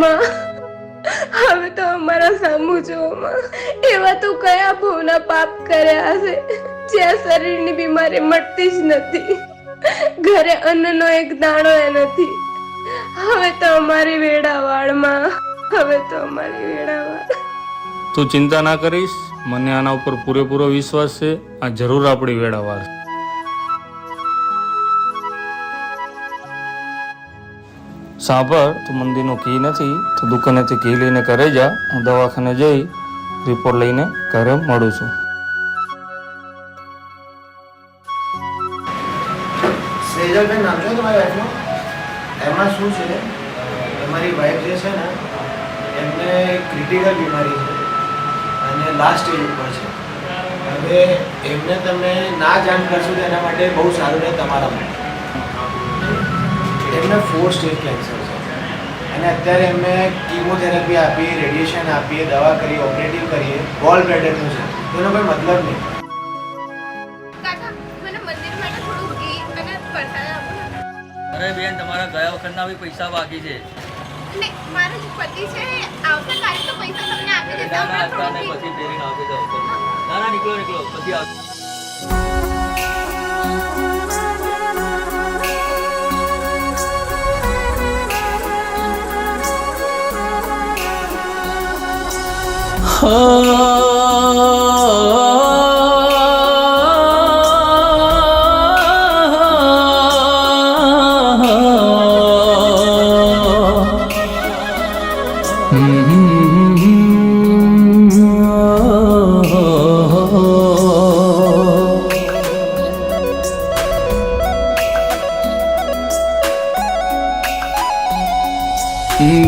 માં? હવે તો અમારા સામું જોવામાં એવા તો કયા ભોના પાપ કર્યા હશે, જ્યાં શરીરની બીમારી મટતી જ નથી. ઘરે અન્નનો એક દાણો એ નથી. હવે તો અમારી વેડાવાળમાં હવે તો અમારી વેડાવાળ તું ચિંતા ના કરીશ, મને આના ઉપર પૂરેપૂરો વિશ્વાસ છે, આ જરૂર આપણી વેળાવાર સાંભળ, તું મંદિરનું કી નથી, તો દુકાનેથી કી લઈને ઘરે જા. હું દવાખાને જઈ રિપોર્ટ લઈને ઘરે મળું છું. સેજલબેન, નામ છે તમારી વાઈફનું? એમાં શું છે? તમારી વાઈફ જે છે ને, એમને ક્રિટિકલ બીમારી છે અને લાસ્ટ સ્ટેજ ઉપર છે. હવે એમને તમે ના જાણ કરશો તો એના માટે બહુ સારું રહે તમારા માટે એમને ફોર સ્ટેજ કેન્સર છે. અને અત્યારે એમને કીમોથેરાપી આપી રેડિયેશન આપીએ દવા કરીએ ઓપરેટિવ કરીએ ગોલ બ્લેડરનું છે. એનો કોઈ મતલબ નહીં. અરે બેન તમારા ગયા વખતના બી પૈસા બાકી છે. મારો જે પતિ છે એ તો પૈસા તમને આપી દેતા ના ના હમણાં થોડું પછી ના ના નીકળો નીકળો પછી આવ Oh.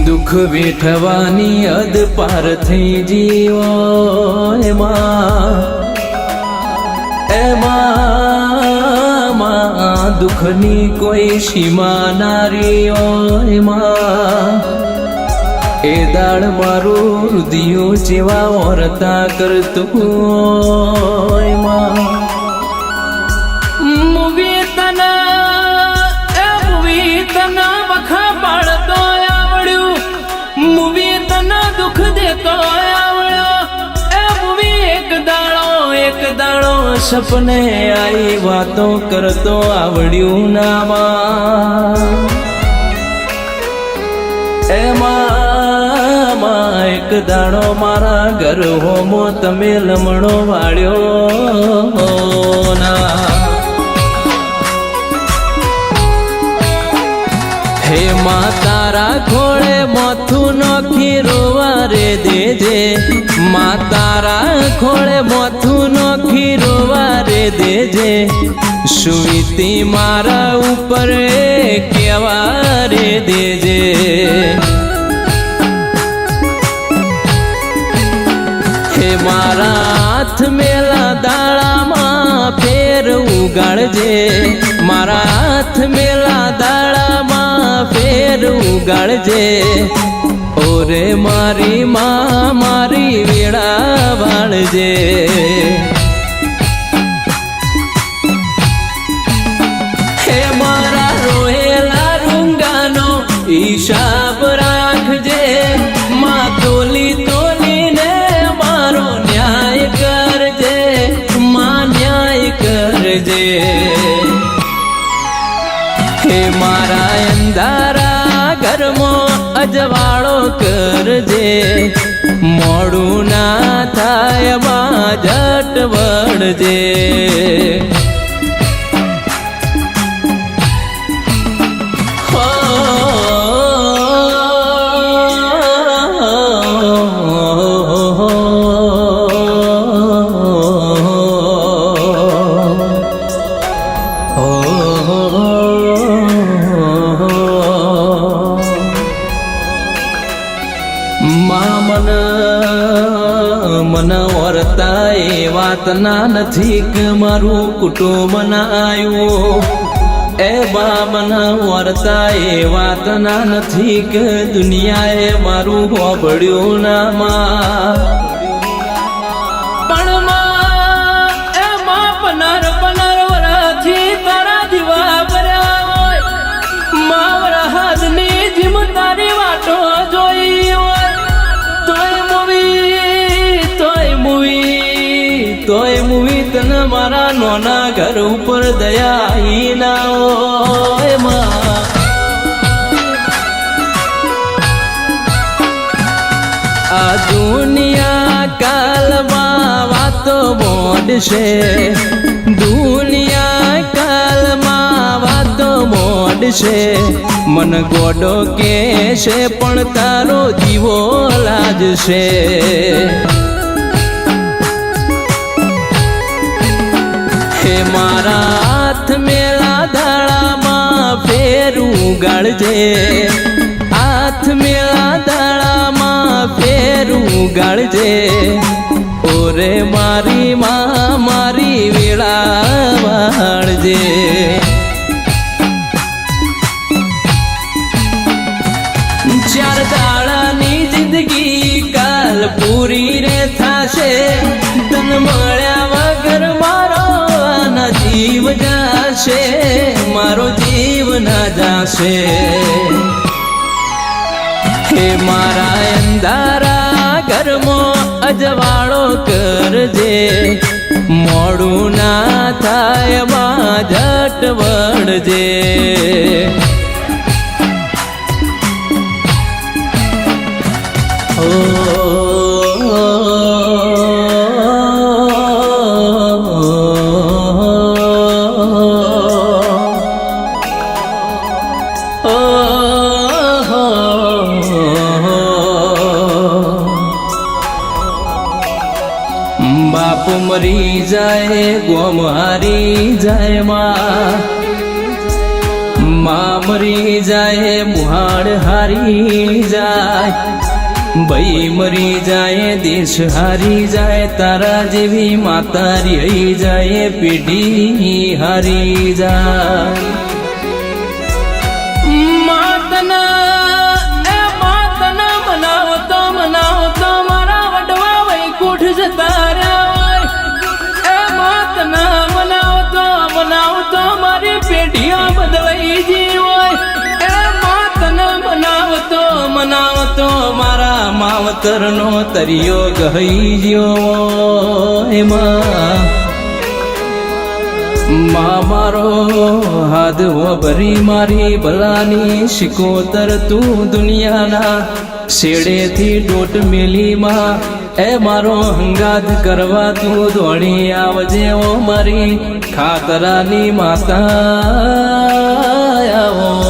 દુઃખ વેઠવાની અદ પાર થઈ જીવો એમાં. એમાં દુઃખની કોઈ સીમા નારીઓ એમાં. એ દાળ મારું રુદિયો જેવા ઓરતા કરતું એમાં. સપને આઈ વાતો કરતો આવડ્યું નામાં. એમાં એક દાડો મારા ઘર હોમો તમે લમણો વાળ્યો ના. હે માં તારા ખોળે મોથું નોખી રોવા રે દેજે માં તારા ખોળે મોથું નોખી રોવા રે દેજે સુઈતી મારા ઉપર એ કેવા રે દેજે હે મારા હાથ મેલા દાડામાં ફેર ઉગાડજે મારા હાથ મેલા દાડામાં ફેર ઉગાડજે. ઓરે મારી માં મારી વેળા વાળજે. અંધારા ઘરમાં અજવાળો કરજે. મોડું ના થાયમાં જટ વળજે વાતના નથી મારું કુટુંબ ના એ બા મન વર્તા એ વાતના નથી દુનિયાએ મારું હોબળ્યું ના મારા નોના ઘર ઉપર દયા હોય આ દુનિયા કાલમાં વાતો મોડશે. દુનિયા કાલમાં વાતો મોડશે. મન ગોડો કે છે પણ તારો દીવો લાજશે. મારા હાથ મેળા દાડામાં ફેરું ગાળજે. હાથ મેળા દાડામાં ફેરું ગાળજે. ઓરે મારી માં મારી વેળા વાળજે. જાશે, મારો જીવ ના જાશે. હે મારા અંધારા, ઘરમાં અજવાળો કરજે. મોડું ના થાયમાં જટ વળજે બાપ મરી જાય, ગોમ હારી જાય માં. માં મરી જાય મુહાડ હારી જાય. ભાઈ મરી જાય, દેશ હારી જાય, તારા જેવી માતા રહી જાય, પેઢી હારી જાય. માતના પેઢીઓ બદલાઈ જી એ માતન મનાવતો મનાવતો મારા માવતરનો તરિયો ગહી ગયો માં મારો હાથ ભરી મારી ભલાની શિકોતર તું દુનિયાના શેડેથી ડોટ મેલી માં એ મારો હંગાત કરવા તું દોડી આવજે ઓ મારી ખાતરાની માતા આવો.